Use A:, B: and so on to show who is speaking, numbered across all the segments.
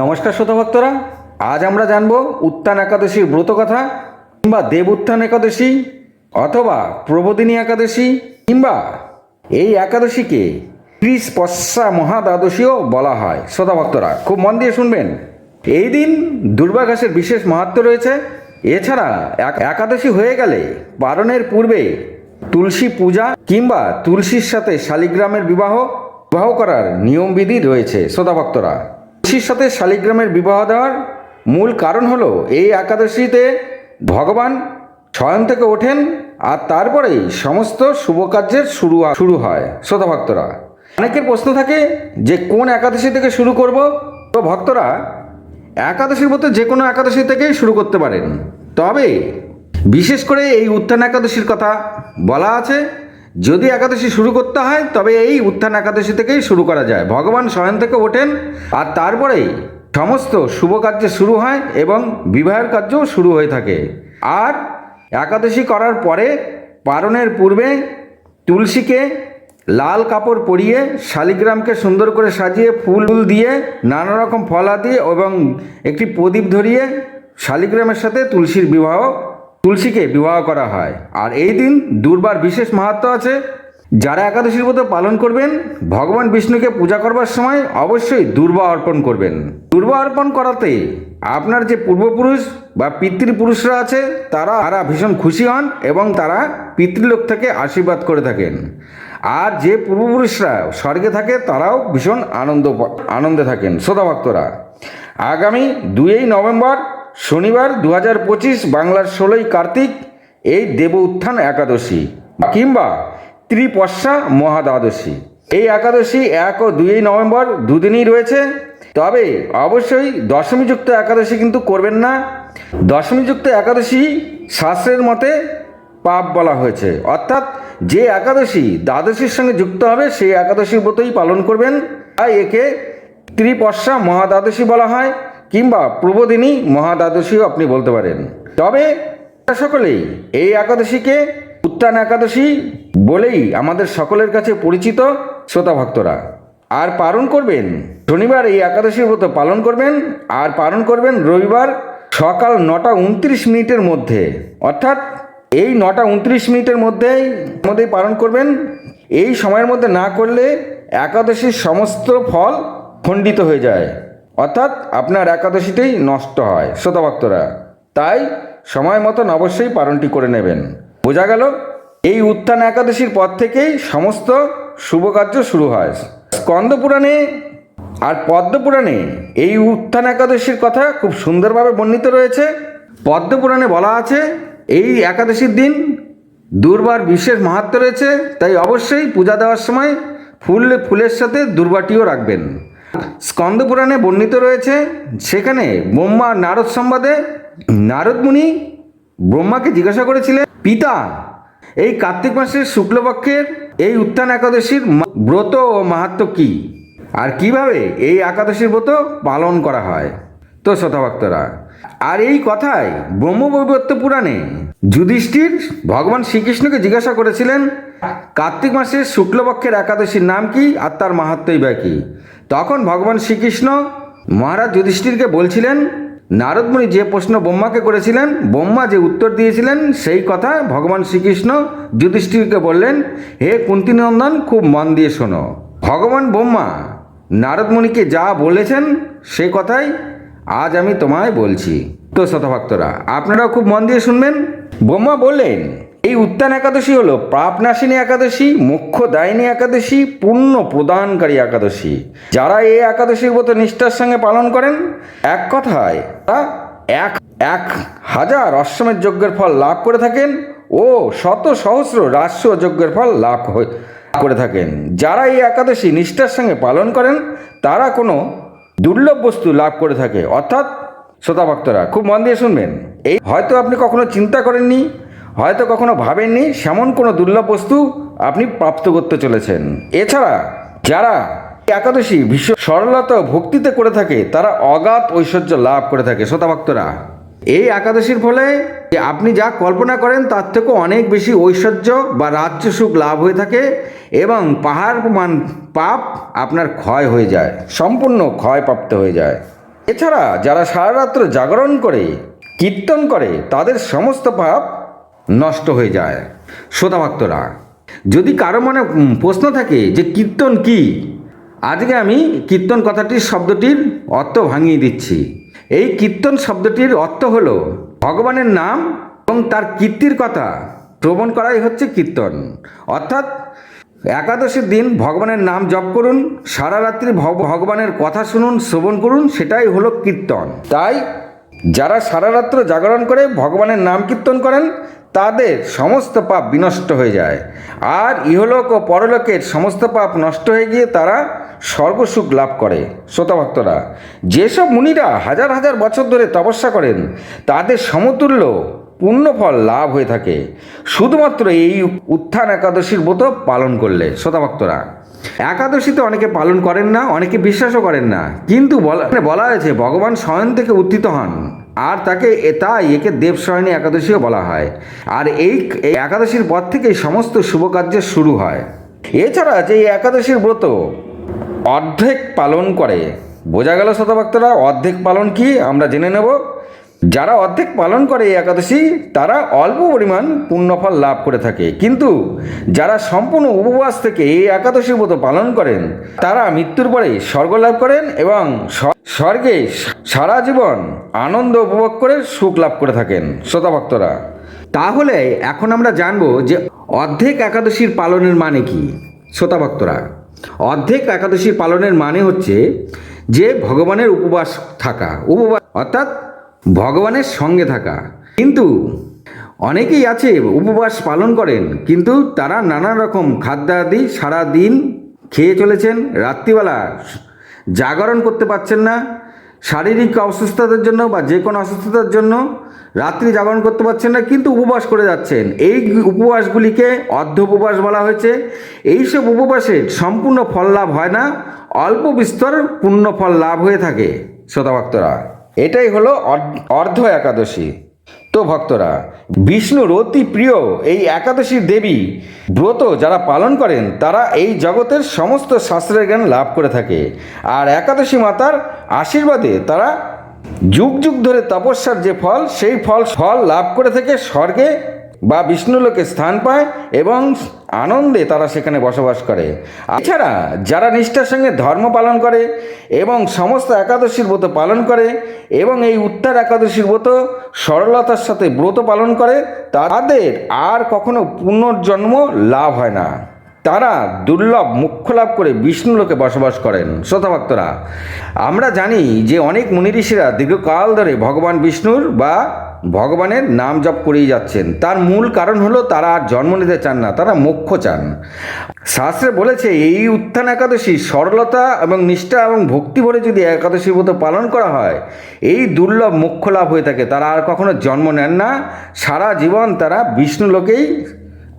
A: নমস্কার শ্রোতা ভক্তরা আজ আমরা জানব উত্থান একাদশীর ব্রত কথা কিংবা দেব উত্থান একাদশী অথবা প্রবোদিনী একাদশী কিংবা এই একাদশীকে ত্রিস্পর্শা মহাদ্বাদশীও বলা হয়। শ্রোতা ভক্তরা খুব মন দিয়ে শুনবেন। এই দিন দুর্বাঘাসের বিশেষ মাহাত্ম রয়েছে। এছাড়া এক- একাদশী হয়ে গেলে পালনের পূর্বে তুলসী পূজা কিংবা তুলসীর সাথে শালিগ্রামের বিবাহ বিবাহ করার নিয়মবিধি রয়েছে। শ্রোতা তুলসীর সাথে শালিগ্রামের বিবাহ দেওয়ার মূল কারণ হলো, এই একাদশীতে ভগবান শয়ন থেকে ওঠেন আর তারপরেই সমস্ত শুভ কার্যের শুরু শুরু হয়। শ্রোতা ভক্তরা, অনেকের প্রশ্ন থাকে যে কোন একাদশী থেকে শুরু করব? তো ভক্তরা, একাদশীর মতো যে কোনো একাদশী থেকেই শুরু করতে পারেন। তবে বিশেষ করে এই উত্থান একাদশীর কথা বলা আছে। যদি একাদশী শুরু করতে হয়, তবে এই উত্থান একাদশী থেকেই শুরু করা যায়। ভগবান স্বয়ং থেকে ওঠেন, আর তারপরেই সমস্ত শুভ কার্য শুরু হয় এবং বিবাহের কার্যও শুরু হয়ে থাকে। আর একাদশী করার পরে পারণের পূর্বে তুলসীকে লাল কাপড় পরিয়ে শালিগ্রামকে সুন্দর করে সাজিয়ে ফুল দিয়ে নানা রকম ফলাদি এবং একটি প্রদীপ ধরিয়ে শালিগ্রামের সাথে তুলসীর বিবাহ তুলসীকে বিবাহ করা হয়। আর এই দিন দুর্বার বিশেষ মাহাত্ম আছে। যারা একাদশীর মতো পালন করবেন, ভগবান বিষ্ণুকে পূজা করবার সময় অবশ্যই দুর্বা অর্পণ করবেন। দুর্বা অর্পণ করাতে আপনার যে পূর্বপুরুষ বা পিতৃপুরুষরা আছে, তারা তারা ভীষণ খুশি হন এবং তারা পিতৃলোক থেকে আশীর্বাদ করে থাকেন। আর যে পূর্বপুরুষরা স্বর্গে থাকে, তারাও ভীষণ আনন্দ আনন্দে থাকেন। শ্রোতা ভক্তরা আগামী দুই নভেম্বর শনিবার দু হাজার পঁচিশ বাংলার ষোলোই কার্তিক, এই দেব উত্থান একাদশী, কিংবা ত্রিপর্ষা মহাদ্বাদশী। এই একাদশী এক ও দুই নভেম্বর দুদিনই রয়েছে। তবে অবশ্যই দশমীযুক্ত একাদশী কিন্তু করবেন না। দশমীযুক্ত একাদশী শাস্ত্রের মতে পাপ বলা হয়েছে। অর্থাৎ যে একাদশী দ্বাদশীর সঙ্গে যুক্ত হবে, সেই একাদশীর মতোই পালন করবেন। তাই একে ত্রিপর্ষা মহাদ্বাদশী বলা হয়। কিংবা প্রবোদিনী মহাদ্বাদশীও আপনি বলতে পারেন। তবে সকলেই এই একাদশীকে উত্থান একাদশী বলেই আমাদের সকলের কাছে পরিচিত শ্রোতা ভক্তরা। আর পালন করবেন, শনিবার এই একাদশীর মতো পালন করবেন, আর পালন করবেন রবিবার সকাল নটা উনত্রিশ মিনিটের মধ্যে। অর্থাৎ এই নটা উনত্রিশ মিনিটের মধ্যেই মধ্যেই পালন করবেন। এই সময়ের মধ্যে না করলে একাদশীর সমস্ত ফল খণ্ডিত হয়ে যায়। অর্থাৎ আপনার একাদশীতেই নষ্ট হয় শ্রোতা ভক্তরা তাই সময় মতন অবশ্যই পালনটি করে নেবেন। বোঝা গেল, এই উত্থান একাদশীর পর থেকেই সমস্ত শুভ কার্য শুরু হয়। স্কন্দ পুরাণে আর পদ্মপুরাণে এই উত্থান একাদশীর কথা খুব সুন্দরভাবে বর্ণিত রয়েছে। পদ্মপুরাণে বলা আছে, এই একাদশীর দিন দুর্বার বিশেষ মাহাত্ম রয়েছে, তাই অবশ্যই পূজা দেওয়ার সময় ফুল, ফুলের সাথে দুর্বাটিও রাখবেন। স্কন্দ পুরাণে বর্ণিত রয়েছে, সেখানে ব্রহ্মা নারদ সংবাদে নারদ মুনি ব্রহ্মাকে জিজ্ঞাসা করেছিলেন, পিতা, এই কার্তিক মাসের শুক্লপক্ষের এই উত্থান একাদশীর ব্রত ও মাহাত্ম কি? আর কীভাবে এই একাদশীর ব্রত পালন করা হয়? তো শতভক্তরা আর এই কথায় ব্রহ্মবৈবর্ত পুরাণে যুধিষ্ঠির ভগবান শ্রীকৃষ্ণকে জিজ্ঞাসা করেছিলেন কার্তিক মাসের শুক্লপক্ষের একাদশীর নাম কি? আর তার মাহাত্মই বা কি? তখন ভগবান শ্রীকৃষ্ণ মহারাজ যুধিষ্ঠিরকে বলছিলেন নারদমুনি যে প্রশ্ন ব্রহ্মাকে করেছিলেন, ব্রহ্মা যে উত্তর দিয়েছিলেন, সেই কথা ভগবান শ্রীকৃষ্ণ যুধিষ্ঠিরকে বললেন, হে কুন্তিনন্দন, খুব মন দিয়ে শোনো। ভগবান ব্রহ্মা নারদমুনিকে যা বলেছেন সেই কথাই আজ আমি তোমায় বলছি। তো শতভক্তরা আপনারাও খুব মন দিয়ে শুনবেন। ব্রহ্মা বললেন এই উত্থান একাদশী হলো পাপনাশিনী একাদশী মুখ্য দায়িনী একাদশী, পুণ্য প্রদানকারী একাদশী। যারা এই একাদশীর মতো নিষ্ঠার সঙ্গে পালন করেন, এক কথায় তা এক এক হাজার অশ্বমের যজ্ঞের ফল লাভ করে থাকেন ও শত সহস্র রাষ্ট্র যজ্ঞের ফল লাভ করে থাকেন। যারা এই একাদশী নিষ্ঠার সঙ্গে পালন করেন, তারা কোনো দুর্লভ বস্তু লাভ করে থাকে। অর্থাৎ শ্রোতা ভক্তরা খুব মন দিয়ে শুনবেন। এই হয়তো আপনি কখনো চিন্তা করেননি হয়তো কখনো ভাবেননি সেমন কোনো দুর্লভ বস্তু আপনি প্রাপ্ত করতে চলেছেন। এছাড়া যারা একাদশী বিশ্ব সরলতা ভক্তিতে করে থাকে, তারা অগাধ ঐশ্বর্য লাভ করে থাকে, শ্রোতা ভক্তরা। এই একাদশীর ফলে আপনি যা কল্পনা করেন, তার থেকেও অনেক বেশি ঐশ্বর্য বা রাজ্য সুখ লাভ হয়ে থাকে এবং পাহাড় মান পাপ আপনার ক্ষয় হয়ে যায়, সম্পূর্ণ ক্ষয়প্রাপ্ত হয়ে যায়। এছাড়া যারা সারা রাত্র জাগরণ করে, কীর্তন করে, তাদের সমস্ত পাপ নষ্ট হয়ে যায়। শ্রোতা ভক্তরা, যদি কারও মনে প্রশ্ন থাকে যে কীর্তন কি, আজকে আমি কীর্তন কথাটির শব্দটির অর্থ ভাঙিয়ে দিচ্ছি। এই কীর্তন শব্দটির অর্থ হল ভগবানের নাম এবং তার কীর্তির কথা শ্রবণ করাই হচ্ছে কীর্তন। অর্থাৎ একাদশীর দিন ভগবানের নাম জপ করুন, সারা রাত্রি ভগ- ভগবানের কথা শুনুন, শ্রবণ করুন, সেটাই হলো কীর্তন। তাই যারা সারা রাত্র জাগরণ করে ভগবানের নাম কীর্তন করেন, তাদের সমস্ত পাপ বিনষ্ট হয়ে যায়। আর ইহলোক ও পরলোকের সমস্ত পাপ নষ্ট হয়ে গিয়ে তারা স্বর্গসুখ লাভ করে। শ্রোতাভক্তরা, যেসব মুনিরা হাজার হাজার বছর ধরে তপস্যা করেন, তাদের সমতুল্য পুণ্যফল লাভ হয়ে থাকে। শুধুমাত্র এই উত্থান একাদশীর ব্রত পালন করলে। শ্রোতাভক্তরা একাদশীতে অনেকে পালন করেন না, অনেকে বিশ্বাসও করেন না। কিন্তু বলা হয়েছে, ভগবান স্বয়ং থেকে উত্থিত হন, আর তাকে তাই একে দেবস্বয়নী একাদশীও বলা হয়। আর এই একাদশীর পর থেকেই সমস্ত শুভ কার্যের শুরু হয়। এছাড়া যে এই একাদশীর ব্রত। অর্ধেক পালন করে। বোঝা গেল শতভক্তরা অর্ধেক পালন কি? আমরা জেনে নেব। যারা অর্ধেক পালন করে এই একাদশী, তারা অল্প পরিমাণ পুণ্যফল লাভ করে থাকে। কিন্তু যারা সম্পূর্ণ উপবাস থেকে এই একাদশীর মতো পালন করেন, তারা মৃত্যুর পরে স্বর্গ লাভ করেন এবং স্বর্গে সারা জীবন আনন্দ উপভোগ করে সুখ লাভ করে থাকেন। শ্রোতাভক্তরা, তাহলে এখন আমরা জানব যে অর্ধেক একাদশীর পালনের মানে কি? শ্রোতাভক্তরা, অর্ধেক একাদশীর পালনের মানে হচ্ছে যে ভগবানের উপবাস থাকা, উপবাস অর্থাৎ ভগবানের সঙ্গে থাকা। কিন্তু অনেকেই আছে, উপবাস পালন করেন, কিন্তু তারা নানা রকম খাদ্যাদি সারা দিন খেয়ে চলেছেন, রাত্রিবেলা জাগরণ করতে পারছেন না, শারীরিক অসুস্থতার জন্য বা যে কোনো অসুস্থতার জন্য রাত্রি জাগরণ করতে পারছেন না, কিন্তু উপবাস করে যাচ্ছেন। এই উপবাসগুলিকে অর্ধ উপবাস বলা হয়েছে। এইসব উপবাসের সম্পূর্ণ ফল লাভ হয় না, অল্প বিস্তর পূর্ণ ফল লাভ হয়ে থাকে, শ্রোতাভক্তরা। এটাই হলো অর্ধ- একাদশী। তো ভক্তরা, বিষ্ণুর অতি প্রিয় এই একাদশীর দেবী, ব্রত যারা পালন করেন, তারা এই জগতের সমস্ত শাস্ত্রের জ্ঞান লাভ করে থাকে। আর একাদশী মাতার আশীর্বাদে তারা যুগ যুগ ধরে তপস্যার যে ফল, সেই ফল ফল লাভ করে থেকে স্বর্গে বা বিষ্ণুলোকে স্থান পায় এবং আনন্দে তারা সেখানে বসবাস করে। এছাড়া যারা নিষ্ঠার সঙ্গে ধর্ম পালন করে এবং সমস্ত একাদশীর ব্রত পালন করে এবং এই উত্তর একাদশীর ব্রত সরলতার সাথে ব্রত পালন করে, তাদের আর কখনো পুনর্জন্ম লাভ হয় না। তারা দুর্লভ মুখ্য লাভ করে বিষ্ণুলোকে বসবাস করেন। শ্রোতাভক্তরা আমরা জানি যে অনেক মুনি ঋষিরা দীর্ঘকাল ধরে ভগবান বিষ্ণুর বা ভগবানের নাম জপ করেই যাচ্ছেন। তার মূল কারণ হলো তারা আর জন্ম নিতে চান না, তারা মোক্ষ চান। শাস্ত্রে বলেছে, এই উত্থান একাদশী সরলতা এবং নিষ্ঠা এবং ভক্তি ভরে যদি একাদশীর মতো পালন করা হয়, এই দুর্লভ মোক্ষ লাভ হয়ে থাকে। তারা আর কখনো জন্ম নেন না। সারা জীবন তারা বিষ্ণু লোকেই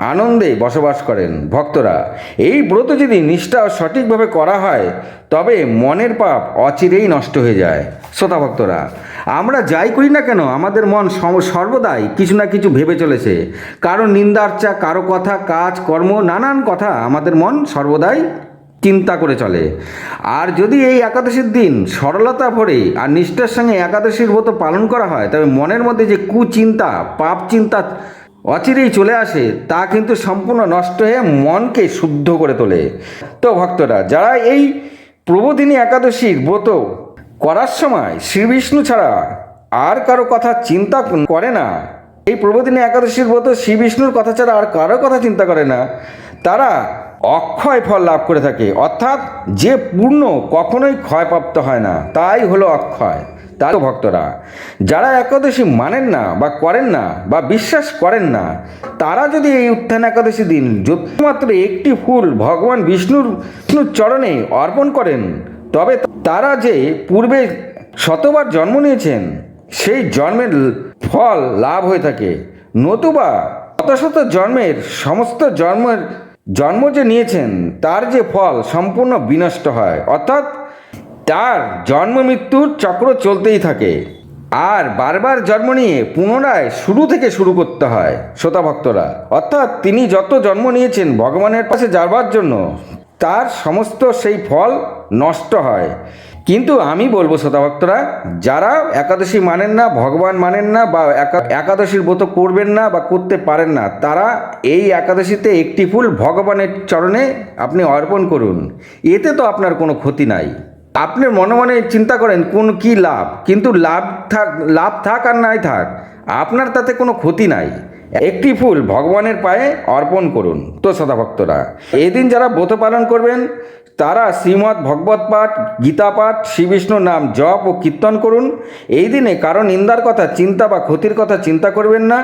A: আনন্দে বসবাস করেন। ভক্তরা, এই ব্রত যদি নিষ্ঠা সঠিকভাবে করা হয়, তবে মনের পাপ অচিরেই নষ্ট হয়ে যায়। শ্রোতা ভক্তরা, আমরা যাই করি না কেন, আমাদের মন সর্বদাই কিছু না কিছু ভেবে চলেছে। কারও নিন্দার্চা কারও কথা, কাজ, কর্ম, নানান কথা আমাদের মন সর্বদাই চিন্তা করে চলে। আর যদি এই একাদশীর দিন সরলতা ভরে আর নিষ্ঠার সঙ্গে একাদশীর ব্রত পালন করা হয়, তবে মনের মধ্যে যে কুচিন্তা পাপ চিন্তা অচিরেই চলে আসে, তা কিন্তু সম্পূর্ণ নষ্ট হয়ে মনকে শুদ্ধ করে তোলে। তো ভক্তরা, যারা এই প্রবোধিনী একাদশীর ব্রত করার সময় শ্রীবিষ্ণু ছাড়া আর কারও কথা চিন্তা করে না, এই প্রবোধিনী একাদশীর ব্রত শ্রীবিষ্ণুর কথা ছাড়া আর কারও কথা চিন্তা করে না, তারা অক্ষয় ফল লাভ করে থাকে। অর্থাৎ যে পূর্ণ কখনোই ক্ষয়প্রাপ্ত হয় না, তাই হলো অক্ষয়। তাই তো ভক্তরা। যারা একাদশী মানেন না বা করেন না বা বিশ্বাস করেন না, তারা যদি এই উত্থান একাদশী দিন যুদ্ধমাত্র একটি ফুল ভগবান বিষ্ণুর বিষ্ণুর চরণে অর্পণ করেন, তবে তারা যে পূর্বে শতবার জন্ম নিয়েছেন, সেই জন্মের ফল লাভ হয়ে থাকে। নতুবা শত শত জন্মের সমস্ত জন্মের, জন্ম যে নিয়েছেন, তার যে ফল সম্পূর্ণ বিনষ্ট হয়। অর্থাৎ তার জন্ম মৃত্যুর চক্র চলতেই থাকে। আর বারবার জন্ম নিয়ে পুনরায় শুরু থেকে শুরু করতে হয় শ্রোতা ভক্তরা অর্থাৎ তিনি যত জন্ম নিয়েছেন ভগবানের পাশে যাবার জন্য, তার সমস্ত সেই ফল নষ্ট হয়। কিন্তু আমি বলব শ্রোতাভক্তরা, যারা একাদশী মানেন না, ভগবান মানেন না বা একা- একাদশীর ব্রত করবেন না বা করতে পারেন না, তারা এই একাদশীতে একটি ফুল ভগবানের চরণে আপনি অর্পণ করুন। এতে তো আপনার কোনো ক্ষতি নাই। আপনি মনে মনে চিন্তা করেন কোন কি লাভ, কিন্তু লাভ থাক লাভ থাক আর নাই থাক, আপনার তাতে কোনো ক্ষতি নাই। একটি ফুল ভগবানের পায়ে অর্পণ করুন। তো সদাভক্তরা এই দিন যারা ব্রত পালন করবেন, তারা শ্রীমৎ ভগবত পাঠ, গীতা পাঠ শ্রীবিষ্ণুর নাম জপ ও কীর্তন করুন। এই দিনে কারও নিন্দার কথা, চিন্তা বা ক্ষতির কথা চিন্তা করবেন না।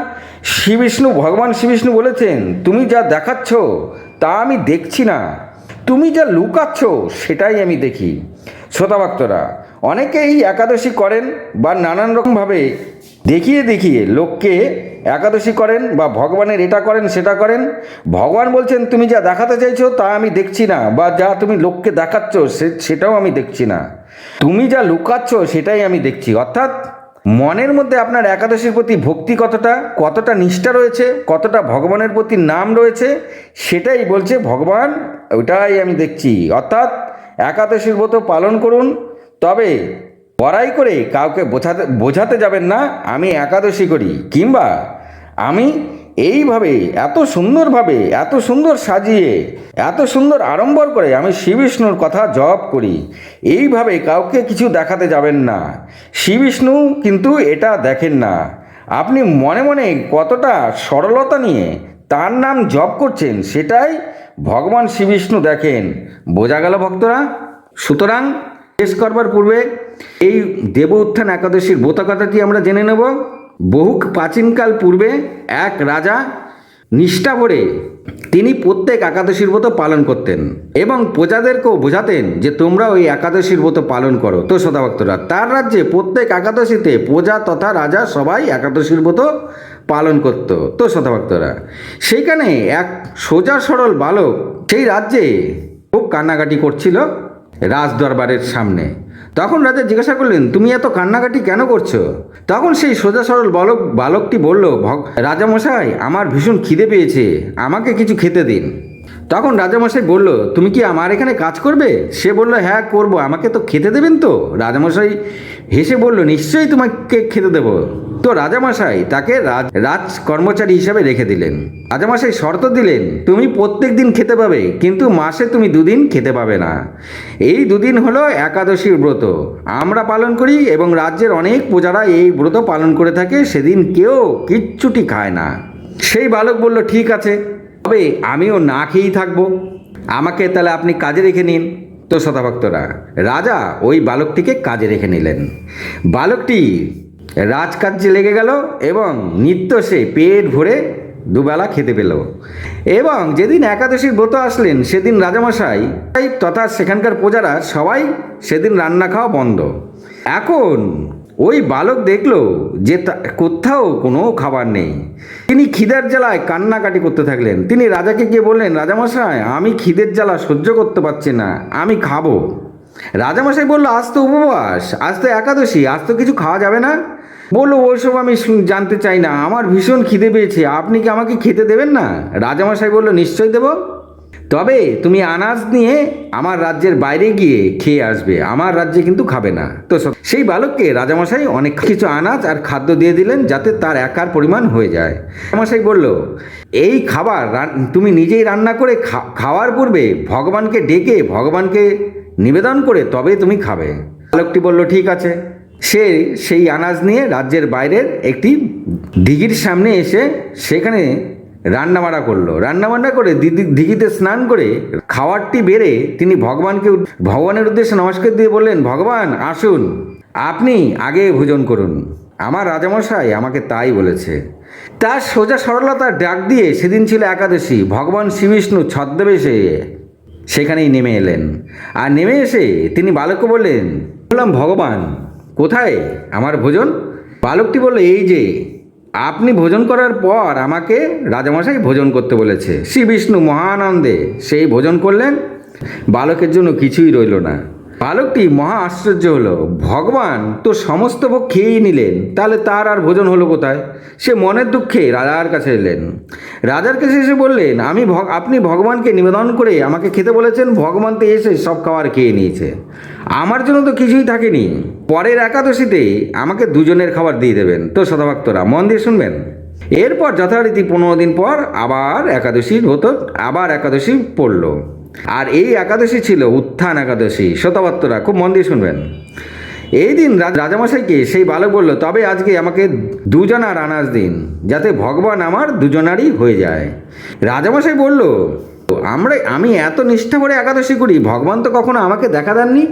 A: শ্রী বিষ্ণু ভগবান শ্রীবিষ্ণু বলেছেন, তুমি যা দেখাচ্ছ, তা আমি দেখছি না। তুমি যা লুকাচ্ছ, সেটাই আমি দেখি। শ্রোতাভক্তরা, অনেকেই একাদশী করেন বা নানান রকমভাবে দেখিয়ে দেখিয়ে লোককে একাদশী করেন বা ভগবানের এটা করেন, সেটা করেন। ভগবান বলছেন, তুমি যা দেখাতে চাইছো, তা আমি দেখছি না, বা যা তুমি লোককে দেখাচ্ছ সেটাও আমি দেখছি না। তুমি যা লুকাচ্ছ, সেটাই আমি দেখছি। অর্থাৎ মনের মধ্যে আপনার একাদশীর প্রতি ভক্তি কতটা কতটা নিষ্ঠা রয়েছে, কতটা ভগবানের প্রতি নাম রয়েছে, সেটাই বলছে, ভগবান, ওটাই আমি দেখছি। অর্থাৎ একাদশীর ব্রত পালন করুন, তবে বড়াই করে কাউকে বোঝাতে বোঝাতে যাবেন না, আমি একাদশী করি। কিংবা আমি এইভাবে এত সুন্দরভাবে, এত সুন্দর সাজিয়ে, এত সুন্দর আড়ম্বর করে আমি শ্রীবিষ্ণুর কথা জপ করি, এইভাবে কাউকে কিছু দেখাতে যাবেন না। শ্রী বিষ্ণু কিন্তু এটা দেখেন না। আপনি মনে মনে কতটা সরলতা নিয়ে তার নাম জপ করছেন, সেটাই ভগবান শ্রীবিষ্ণু দেখেন। বোঝা গেল ভক্তরা? সুতরাং শেষ করবার পূর্বে এই দেব উত্থান একাদশীর বোতকথাটি আমরা জেনে নেব। বহু প্রাচীনকাল পূর্বে এক রাজা নিষ্ঠা ভরে তিনি প্রত্যেক একাদশীর ব্রত পালন করতেন এবং প্রজাদেরকেও বোঝাতেন যে তোমরা ওই একাদশীর ব্রত পালন করো। তো শ্রোতাভক্তরা তার রাজ্যে প্রত্যেক একাদশীতে প্রজা তথা রাজা সবাই একাদশীর ব্রত পালন করত তো শ্রোতাভক্তরা সেইখানে এক সোজা সরল বালক সেই রাজ্যে খুব কান্নাকাটি করছিল রাজ দরবারের সামনে। তখন রাজা জিজ্ঞাসা করলেন, তুমি এত কান্নাকাটি কেন করছ? তখন সেই সোজা সরল বালক, বালকটি বলল রাজামশাই, আমার ভীষণ খিদে পেয়েছে, আমাকে কিছু খেতে দিন। তখন রাজামশাই বলল, তুমি কি আমার এখানে কাজ করবে? সে বলল হ্যাঁ করব, আমাকে তো খেতে দেবেন তো? রাজামশাই হেসে বলল, নিশ্চয়ই তোমাকে খেতে দেবো। তো রাজামশাই তাকে রাজ কর্মচারী হিসাবে রেখে দিলেন। রাজামশাই শর্ত দিলেন, তুমি প্রত্যেক দিন খেতে পাবে, কিন্তু মাসে তুমি দুদিন খেতে পাবে না। এই দুদিন হলো একাদশীর ব্রত। আমরা পালন করি এবং রাজ্যের অনেক প্রজারা এই ব্রত পালন করে থাকে, সেদিন কেউ কিচ্ছুটি খায় না। সেই বালক বলল, ঠিক আছে, তবে আমিও না খেয়েই থাকব। আমাকে তাহলে আপনি কাজে রেখে নিন। তো শতাভক্তরা রাজা ওই বালকটিকে কাজে রেখে নিলেন। বালকটি রাজকার্যে লেগে গেল এবং নিত্য সে পেট ভরে দুবেলা খেতে পেল। এবং যেদিন একাদশীর ব্রত আসলেন, সেদিন রাজামশাই তথা সেখানকার প্রজারা সবাই সেদিন রান্না খাওয়া বন্ধ। এখন ওই বালক দেখল যে কোথাও কোনো খাবার নেই। তিনি খিদের জ্বালায় কান্নাকাটি করতে থাকলেন। তিনি রাজাকে গিয়ে বললেন, রাজামশাই, আমি খিদের জ্বালা সহ্য করতে পারছি না, আমি খাব। রাজামশাই বলল, আজ তো উপবাস, আজ তো একাদশী, আজ তো কিছু খাওয়া যাবে না? বলল ওইসব আমি জানতে চাই না। আমার ভীষণ খিদে পেয়েছে। আপনি কি আমাকে খেতে দেবেন না? রাজামশাই বলল, নিশ্চয়ই দেবো। তবে তুমি আনাজ নিয়ে আমার রাজ্যের বাইরে গিয়ে খেয়ে আসবে। আমার রাজ্যে কিন্তু খাবে না। তো সেই বালককে রাজামশাই অনেক কিছু আনাজ আর খাদ্য দিয়ে দিলেন যাতে তার একার পরিমাণ হয়ে যায়। রাজামশাই বলল, এই খাবার তুমি নিজেই রান্না করে খাওয়ার পূর্বে ভগবানকে ডেকে ভগবানকে নিবেদন করে তবে তুমি খাবে। বালকটি বলল, ঠিক আছে। সে সেই আনাজ নিয়ে রাজ্যের বাইরের একটি দিঘির সামনে এসে সেখানে রান্নাবাড়া করল। রান্নাবান্না করে দিদি- দিঘিতে স্নান করে খাওয়ারটি বেড়ে তিনি ভগবানকে ভগবানের উদ্দেশ্যে নমস্কার দিয়ে বললেন, ভগবান, আসুন। আপনি আগে ভোজন করুন। আমার রাজামশাই আমাকে তাই বলেছে। তার সোজা সরলতার ডাক দিয়ে সেদিন ছিল একাদশী। ভগবান শ্রীবিষ্ণু ছদ্মবেশে সেখানেই নেমে এলেন। আর নেমে এসে তিনি বালককে বললেন, বললাম, ভগবান কোথায়? আমার ভোজন? বালকটি বলল, এই যে, আপনি ভোজন করার পর আমাকে রাজামশাই ভোজন করতে বলেছে। শ্রী বিষ্ণু মহানন্দে সেই ভোজন করলেন। বালকের জন্য কিছুই রইল না। বালকটি মহা আশ্চর্য হলো। ভগবান তো সমস্ত ভোগ খেয়েই নিলেন, তাহলে তার আর ভোজন হলো কোথায়? সে মনের দুঃখে রাজার কাছে এলেন। রাজার কাছে এসে বললেন, আমি আপনি ভগবানকে নিবেদন করে আমাকে খেতে বলেছেন, ভগবান তো এসে সব খাবার খেয়ে নিয়েছে। আমার জন্য তো কিছুই থাকেনি। পরের একাদশীতে আমাকে দুজনের খাবার দিয়ে দেবেন। তো শতভক্তরা, মন দিয়ে শুনবেন? এরপর যথারীতি পনেরো দিন পর আবার একাদশীর হতো, আবার একাদশী পড়ল। আর এই একাদশী ছিল উত্থান একাদশী। শতভক্তরা খুব মন দিয়ে শুনবেন। এই দিন রাজ- রাজামশাইকে সেই বালক বলল, তবে আজকে আমাকে দুজনার আনাজ দিন, যাতে ভগবান আমার দুজনারই হয়ে যায়। রাজামশাই বলল, আমরা, আমি এত নিষ্ঠা করে একাদশী করি, ভগবান তো কখনো আমাকে দেখা দেননি।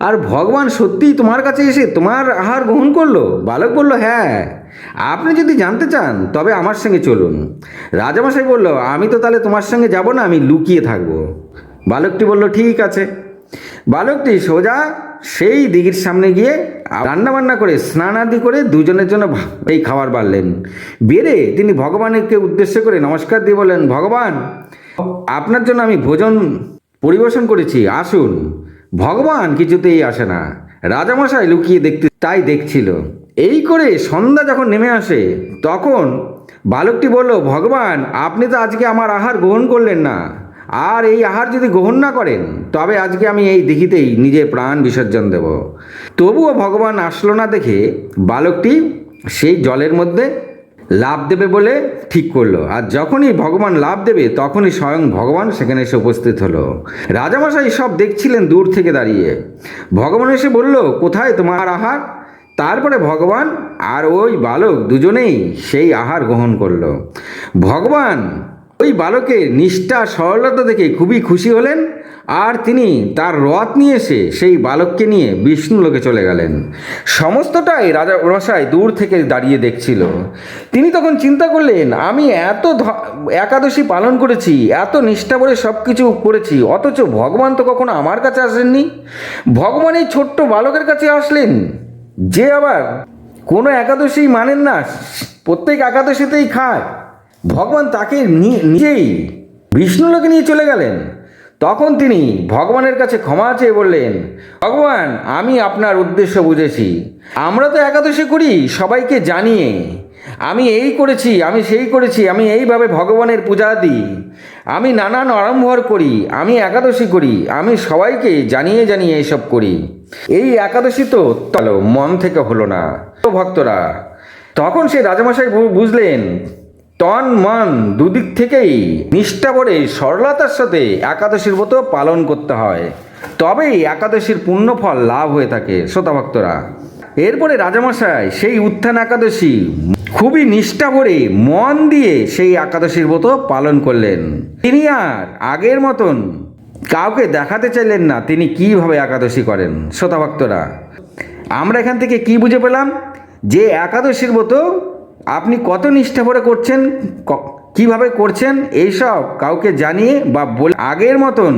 A: আর ভগবান সত্যিই তোমার কাছে এসে তোমার আহার গ্রহণ করল? বালক বলল হ্যাঁ। আপনি যদি জানতে চান, তবে আমার সঙ্গে চলুন। রাজামশাই বলল, আমি তো তাহলে তোমার সঙ্গে যাব না, আমি লুকিয়ে থাকব। বালকটি বলল, ঠিক আছে। বালকটি সোজা সেই দিঘির সামনে গিয়ে রান্না বান্না করে, স্নানাদি করে দুজনের জন্য এই খাবার বাড়লেন। বেড়ে তিনি ভগবানকে উদ্দেশ্য করে নমস্কার দিয়ে বললেন, ভগবান, আপনার জন্য আমি ভোজন পরিবেশন করেছি, আসুন। ভগবান কিছুতেই আসে না। রাজামশাই লুকিয়ে দেখতে তাই দেখছিল। এই করে সন্ধ্যা যখন নেমে আসে, তখন বালকটি বলল, ভগবান, আপনি তো আজকে আমার আহার গ্রহণ করলেন না। আর এই আহার যদি গ্রহণ না করেন, তবে আজকে আমি এই দিঘিতেই নিজের প্রাণ বিসর্জন দেব। তবুও ভগবান আসলো না দেখে বালকটি সেই জলের মধ্যে লাভ দেবে বলে ঠিক করল। আর যখনই ভগবান লাভ দেবে, তখনই স্বয়ং ভগবান সেখানে এসে উপস্থিত হলো। রাজামশাই সব দেখছিলেন দূর থেকে দাঁড়িয়ে। ভগবান এসে বলল, কোথায় তোমার আহার? তারপরে ভগবান আর ওই বালক দুজনেই সেই আহার গ্রহণ করল। ভগবান ওই বালকের নিষ্ঠা সরলতা দেখে খুবই খুশি হলেন আর তিনি তার রথ নিয়ে এসে সেই বালককে নিয়ে বিষ্ণু লোকে চলে গেলেন। সমস্তটাই রাজা রসায় দূর থেকে দাঁড়িয়ে দেখছিল। তিনি তখন চিন্তা করলেন, আমি এত একাদশী পালন করেছি, এত নিষ্ঠা করে সব কিছু করেছি, অথচ ভগবান তো কখনো আমার কাছে আসেননি। ভগবান এই ছোট্ট বালকের কাছে আসলেন। যে আবার কোনো একাদশী মানেন না, প্রত্যেক একাদশীতেই খায়। ভগবান তাকে নিজেই বিষ্ণুলোকে নিয়ে চলে গেলেন। তখন তিনি ভগবানের কাছে ক্ষমা চেয়ে বললেন, ভগবান, আমি আপনার উদ্দেশ্য বুঝেছি। আমরা তো একাদশী করি, সবাইকে জানিয়ে। আমি এই করেছি, আমি সেই করেছি, আমি এইভাবে ভগবানের পূজা দিই। আমি নানান আড়ম্বর করি, আমি একাদশী করি, আমি সবাইকে জানিয়ে জানিয়ে এইসব করি। এই একাদশী তো চলো মন থেকে হলো না। তো ভক্তরা, তখন সে রাজামশাই বুঝলেন, তন মন দুদিক থেকেই নিষ্ঠা ভরে সরলতার সাথে একাদশীর মতো পালন করতে হয়। তবেই একাদশীর পুণ্যফল লাভ হয়ে থাকে, শ্রোতা ভক্তরা। এরপরে রাজামশাই সেই উত্থান একাদশী খুবই নিষ্ঠা ভরে মন দিয়ে সেই একাদশীর মতো পালন করলেন। তিনি আর আগের মতন কাউকে দেখাতে চাইলেন না, তিনি কীভাবে একাদশী করেন? শ্রোতা ভক্তরা, আমরা এখান থেকে কি বুঝে পেলাম? যে একাদশীর মতো আপনি কত নিষ্ঠা ভরে করছেন কীভাবে করছেন, এইসব কাউকে জানিয়ে বা বলে আগের মতন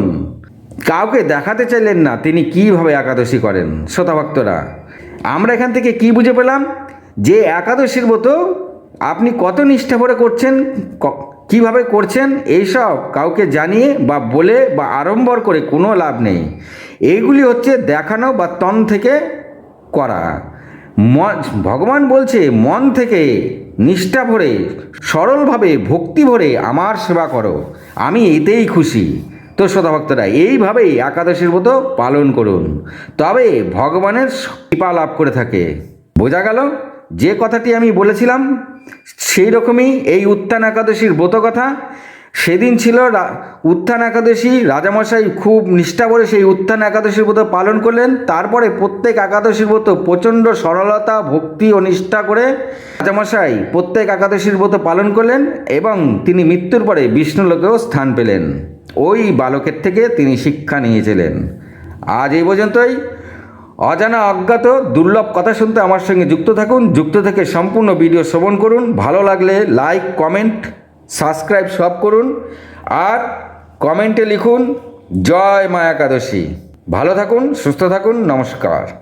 A: কাউকে দেখাতে চাইলেন না, তিনি কীভাবে একাদশী করেন? শ্রোতাভক্তরা আমরা এখান থেকে কি বুঝে পেলাম? যে একাদশীর মতো আপনি কত নিষ্ঠা ভরে করছেন কীভাবে করছেন এইসব কাউকে জানিয়ে বা বলে বা আড়ম্বর করে কোনো লাভ নেই। এইগুলি হচ্ছে দেখানো বা তন থেকে করা। ভগবান বলছে, মন থেকে নিষ্ঠা ভরে, সরলভাবে, ভক্তি ভরে আমার সেবা করো। আমি এতেই খুশি। তো শ্রোতা ভক্তরা এইভাবেই একাদশীর মতো পালন করুন। তবে ভগবানের কৃপা লাভ করে থাকে। বোঝা গেল? যে কথাটি আমি বলেছিলাম, সেই রকমই এই উত্থান একাদশীর ব্রত কথা। সেদিন ছিল উত্থান একাদশী, রাজামশাই খুব নিষ্ঠা করে সেই উত্থান একাদশীর ব্রত পালন করলেন। তারপরে প্রত্যেক একাদশীর ব্রত প্রচণ্ড সরলতা, ভক্তি ও নিষ্ঠা করে রাজামশাই প্রত্যেক একাদশীর ব্রত পালন করলেন এবং তিনি মৃত্যুর পরে বিষ্ণুলোকেও স্থান পেলেন। ওই বালকের থেকে তিনি শিক্ষা নিয়েছিলেন। আজ এই পর্যন্তই। অজানা অজ্ঞাত দুর্লভ কথা শুনতে আমার সঙ্গে যুক্ত থাকুন। যুক্ত থেকে সম্পূর্ণ ভিডিও শ্রবণ করুন। ভালো লাগলে লাইক, কমেন্ট, সাবস্ক্রাইব সব করুন। আর কমেন্টে লিখুন, জয় মা একাদশী। ভালো থাকুন, সুস্থ থাকুন, নমস্কার।